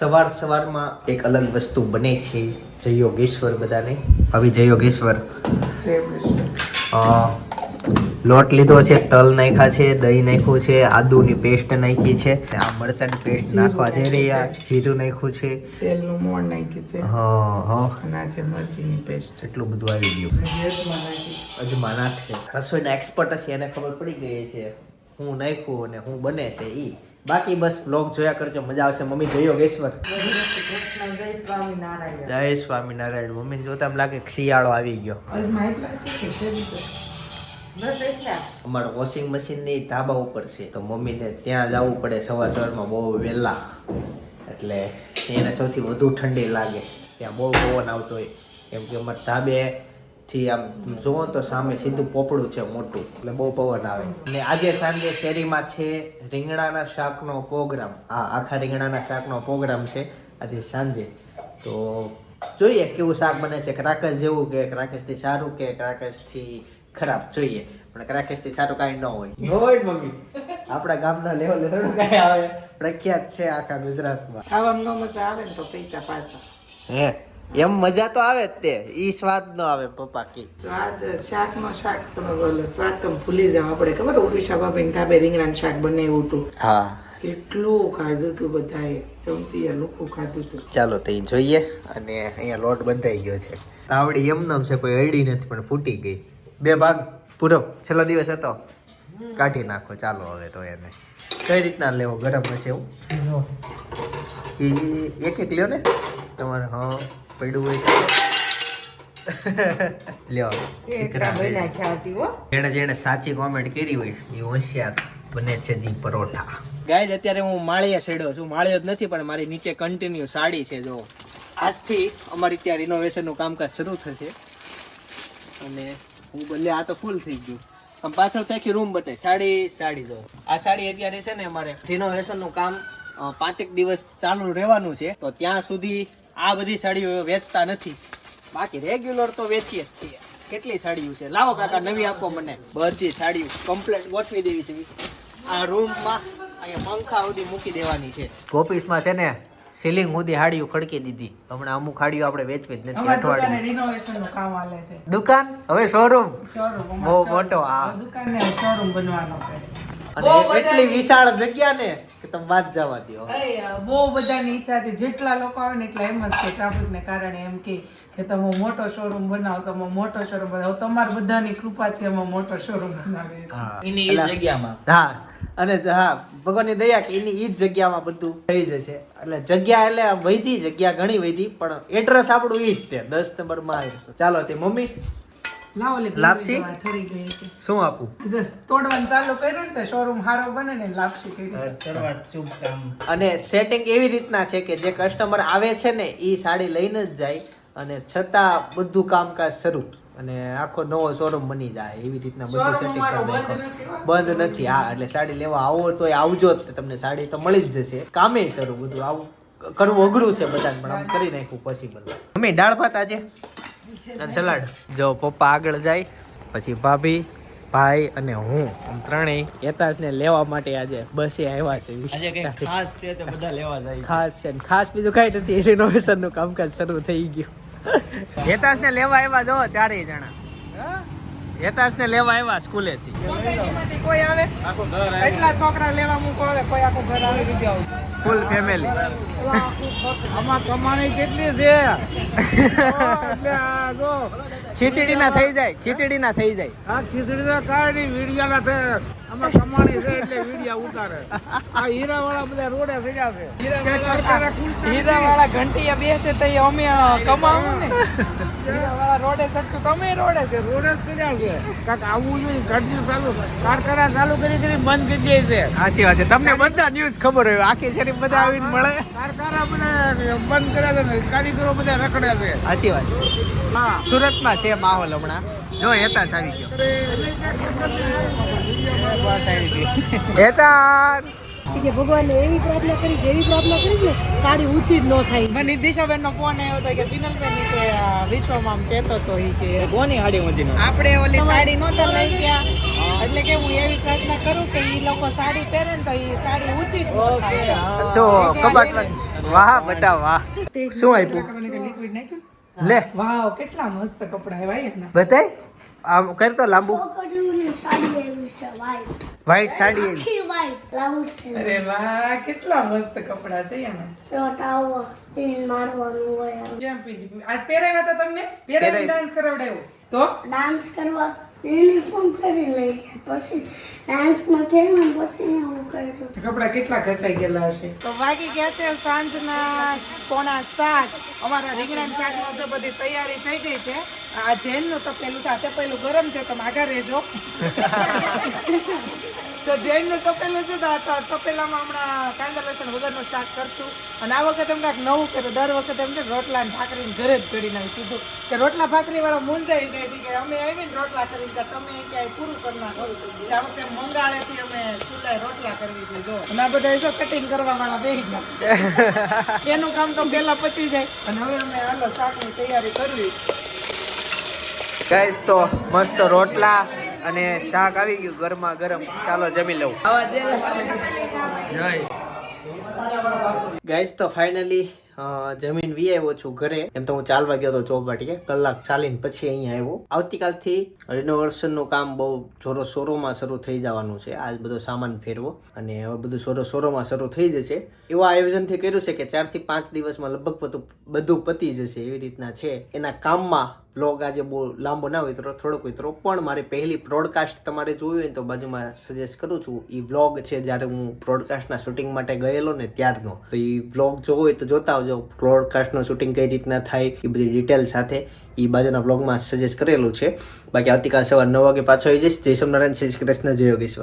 સવાર સવારમાં એક અલગ વસ્તુ બને છે. જય યોગેશ્વર બધાને. આવી જય યોગેશ્વર. લોટ લીધો છે તલ નાખ્યા છે દહીં નાખ્યું છે આદુની પેસ્ટ નાખી છે. આ મરચાની પેસ્ટ નાખવા જઈ રહ્યા. જીરું નાખ્યું છે. તેલનું મોણ નાખ્યું છે. હા હા. અને છે મરચીની પેસ્ટ. એટલું બધું આવી ગયું. અજમા નાખશે. રસોઈના એક્સપર્ટ હશે એને ખબર પડી ગઈ છે. હું નાખ્યું અને હું બને છે ઈ. બાકી બસ બ્લોગ જોયા કરજો મજા આવશે. મમ્મી જય યોગેશ્વર જય સ્વામિનારાયણ જય સ્વામિનારાયણ. મમ્મીને જોતા એમ લાગે શિયાળો આવી ગયો. અમારો વોશિંગ મશીનની ધાબા ઉપર છે. તો મમ્મીને ત્યાં જવું પડે સવાર સવારમાં બહુ વહેલા. એટલે એને સૌથી વધુ ઠંડી લાગે. ત્યાં બહુ પવન આવતો હોય. કેમ કે અમારે ધાબે થી આમ જોવો તો સામે સીધું પોપડું છે મોટું. એટલે બહુ પવન આવે. અને આજે સાંજે શેરીમાં છે રીંગણાના શાકનો પ્રોગ્રામ. હા આખા રીંગણાના શાકનો પ્રોગ્રામ છે આજે સાંજે. તો જોઈએ કેવું શાક બને છે. ક્રાકસ જેવું કે ક્રાકસથી સારું કે ક્રાકસથી ખરાબ જોઈએ. પણ ક્રાકસથી સારું કાંઈ ન હોય. હોય મમ્મી. આપણા ગામના લેવલે થોડું કાંઈ આવે. પ્રખ્યાત છે આખા ગુજરાતમાં. ખાવામાં મજા આવે ને તો પૈસા પાછા. હે? એમ મજા તો આવે જ તે. ઈ સ્વાદ ન આવે પપ્પા કે. સ્વાદ શાક નો શાક તમે બોલો. સ્વાદ તમે ભૂલી જાવ આપણે ખબર ઉર્વિશા ભાભીને ધાબે રીંગણા શાક બનાવ્યું હતું? હા. કેટલું ખાધું હતું બધાએ? ચમચી લોકો ખાધું હતું ચાલો તે જોઈએ અને અહીંયા લોટ બંધાઈ ગયો છે. તાવડી એમનેમ છે કોઈ અડી નથી પણ ફૂટી ગઈ. બે ભાગ પૂરો. છેલ્લો દિવસ હતો. કાઢી નાખો. ચાલો હવે તો એને. કઈ રીતના લેવો? ગરમ હશે એવું? એ એક એક લ્યો ને. તમારે હા. પડ્યું હોય. લ્યો જેણે જેણે સાચી કોમેન્ટ કરી હોય એ હોશિયાર બને છે જી પરોઠા. ગાઈઝ અત્યારે હું માળિયા સેડ્યો છું. માળિયો જ નથી પણ મારી નીચે કન્ટિન્યુ સાડી છે જો. આજથી અમારી ત્યાં રિનોવેશનનું કામકાજ શરૂ થશે. અને હું બદલે આ તો ફૂલ થઈ ગયું. આમ પાછળ ત્યાંથી રૂમ બતાવી સાડી સાડી જો. આ સાડી અત્યારે છે ને અમારે રિનોવેશનનું કામ પાંચેક દિવસ ચાલુ રહેવાનું છે. તો ત્યાં સુધી આ બધી સાડીઓ વેચતા નથી. બાકી રેગ્યુલર તો વેચીએ જ છીએ. કેટલી સાડીઓ છે? લાવો કાકા નવી આપો મને. બધી સાડીઓ. કમ્પ્લેટ ગોઠવી દેવી છે. આ રૂમમાં અહીંયા પંખા સુધી મૂકી દેવાની છે. ઓફિસમાં છે ને સીલિંગ સુધી હાડીઓ ખડકી દીધી. હમણાં અમુક હાડીઓ આપણે વેચવી જ નથી અઠવાડિયે. રિનોવેશનનું કામ હાલે છે. દુકાન? હવે શોરૂમ શોરૂમ બહુ મોટો, આ. દુકાનને શોરૂમ બનવાનો છે. અને એટલી વિશાળ જગ્યા ને કે તમે વાત જવા દો બહુ બધાની ઈચ્છા હતી. જેટલા લોકો આવે ને એટલા એમ જ કે ટ્રાફિક ને કારણે એમ કે કે તમે મોટો શોરૂમ બનાવો તમે મોટો શોરૂમ બનાવો. તમારા બધાની કૃપાથી અમે મોટો શોરૂમ બનાવીએ એની એ જગ્યામાં. હા. અને હા ભગવાનની દયા કે એની ઈ જ જગ્યામાં બધું થઈ જશે. એટલે જગ્યા એટલે વૈધી વધી જગ્યા ઘણી વૈધી પણ એડ્રેસ આપણું ઈ જ તે દસ નંબરમાં આવીશું ચાલો તે મમ્મી. લાપસી? દવા ગઈ હતી. શું આપું? તોડવાનું ચાલુ કર્યું ને શોરૂમ હારો બને ને લાપસી કરી. શરૂઆત શુભ કામ અને સેટિંગ એવી રીતના છે કે જે કસ્ટમર આવે છે ને એ સાડી લઈને જ જાય અને છતાં બધું કામકાજ શરૂ. અને આખો નવો શોરૂમ બની જાય એવી રીતના બધું સેટિંગ બંધ નથી હો. એટલે સાડી લેવા આવો તો આવજો જ તમને સાડી તો મળી જ જશે. કામે શરૂ બધું આવું કરવું અઘરું છે બધાને પણ આમ કરી નાખ્યું પોસિબલ મમ્મી દાળ ભાત આજે? અને સલાડ. જો પપ્પા આગળ જાય પછી ભાભી ભાઈ અને હું આમ ત્રણેય યતાશને લેવા માટે આજે બસે આવ્યા છે. આજે કઈ ખાસ છે તો બધા લેવા જાય. ખાસ છે ખાસ બીજું કઈ નથી. રિનોવેશનનું કામકાજ શરૂ થઈ ગયું. હેતાશ ને લેવા આવ્યા જો ચારેય જણા. હેતાશ ને લેવા આવ્યા સ્કૂલે થી કોઈ આવે? એટલા છોકરા લેવા મૂકો આવે? કોઈ આખું ઘર આવે? ફૂલ ફેમિલી આમાં કમાણી કેટલી છે? એટલે આ જો ખીચડી ના થઈ જાય ખીચડી ના થઈ જાય. આ ખીચડીના કારણે વીડિયાના થાય આમાં કમાણી છે એટલે વીડિયા ઉતારે. આ હીરા વાળા બધા રોડે ચડ્યા છે. હીરા વાળા ઘંટીયા બે છે તો અમે કમાવું ને. હીરા વાળા રોડે ચડશું તમે રોડે છે રોડે ચડ્યા છે. કાંઈક આવું જોઈએ ઘરથી ચાલુ. કારખાના ચાલુ કરી કરી બંધ કરી દે છે. સાચી વાત છે. તમને બધા ન્યૂઝ ખબર હોય આખી શરીફ બધા આવીને મળે. કારખાના બધા બંધ કર્યા છે કારીગરો બધા રખડ્યા છે. સાચી વાત. હા. સુરતમાં છે માહોલ હમણાં. જો હેતાશ આવી ગયો. હેતાશ કે ભગવાનને એવી પ્રાર્થના કરીશ એવી પ્રાર્થના કરીશ ને સાડી ઊંચી જ ન થાય. મને દિશાબેન નો ફોન આવ્યો હતો કે પિનલબેન કે વિશ્વમાં આમ કહેતો હતો ઈ કે કોની હાડી ઊંચી આપણે ઓલી સાડી નહોતા લઈ ગયા. એટલે કે હું એવી પ્રાર્થના કરું કે એ લોકો સાડી પહેરે ને તો એ સાડી ઊંચી જ ladies- વાહ બટા વાહ. શું આપ્યું? લિક્વિડ નાખ્યું લે. વાવ કેટલા મસ્ત કપડા આવ્યા એના. બતાય. આમ કરતો લાંબુ. છોકરીઓની સાડી એવી છે white. વ્હાઈટ સાડી. અરે વાહ કેટલા મસ્ત કપડા છે એના. તો ટાવર મારવાનું હોય કેમ પીધી આજ પહેરાવ્યા હતા તમને? પહેરાવી ડાન્સ કરાવડાવ્યો. તો? ડાન્સ કરવા યુનિફોર્મ કરી લઈ છે પછી ડાન્સમાં થયું ને પછી એવું કર્યું. કપડા કેટલા ઘસાઈ ગયેલા હશે? તો વાગી ગયા છે સાંજના પોણા સાત. અમારા રીંગણા શાકનો જે બધી તૈયારી થઈ ગઈ છે. આ જેનનું તપેલું સાથે પેલું ગરમ છે તમે આગળ રહેજો. તો જૈનનું તપેલું છે તપેલામાં હમણાં કાંદા લસણ વગરનું શાક કરશું. અને આ વખતે એમ નવું કર્યું દર વખતે એમ છે રોટલા ને ભાખરીને ઘરે જ ઘડી નાખી કીધું કે રોટલા ભાખરી વાળા મૂંઝાઈ જાય છે કે અમે આવીને રોટલા કરી કે તમે ક્યાંય પૂરું કરી નાખો. આ વખતે મંગાળેથી અમે ચૂલાએ રોટલા કરવી છે, જો. અને આ બધા જો કટિંગ કરવા વાળા બેસી ગયા એનું કામ તો પેલા પતી જાય. અને હવે અમે હાલો શાકની તૈયારી કરવી. તો મસ્ત રોટલા અને શાક આવી ગયું ગરમા ગરમ. ચાલો જમી લઉં. ગાઈસ તો ફાઇનલી જમીન વી આવ્યો છું ઘરે. એમ તો હું ચાલવા ગયો હતો ચોપાટીએ કલાક ચાલીને પછી અહીંયા આવ્યો. આવતીકાલથી રિનોવેશનનું કામ બહુ જોરો શોરોમાં શરૂ થઈ જવાનું છે. આજ બધો સામાન ફેરવો અને હવે બધું સોરો શોરોમાં શરૂ થઈ જશે. એવા આયોજનથી કર્યું છે કે ચારથી પાંચ દિવસમાં લગભગ બધું બધું પતી જશે એવી રીતના છે. એના કામમાં બ્લોગ આજે બહુ લાંબો ના હોય તો થોડોક હોય. તો પણ મારી પહેલી બ્રોડકાસ્ટ તમારે જોવી હોય તો બાજુમાં સજેસ્ટ કરું છું. એ બ્લોગ છે જ્યારે હું બ્રોડકાસ્ટના શૂટિંગ માટે ગયેલો ને ત્યારનો. તો એ બ્લોગ જોવો હોય તો જોતા આવજો. બ્રોડકાસ્ટનું શૂટિંગ કઈ રીતના થાય એ બધી ડિટેલ સાથે એ બાજુના બ્લોગમાં સજેસ્ટ કરેલું છે. બાકી આવતીકાલ સવાર નવ વાગે પાછો આવી જઈશ. જય સોમનારાયણ શ્રી કૃષ્ણ, જય યોગેશ્વર.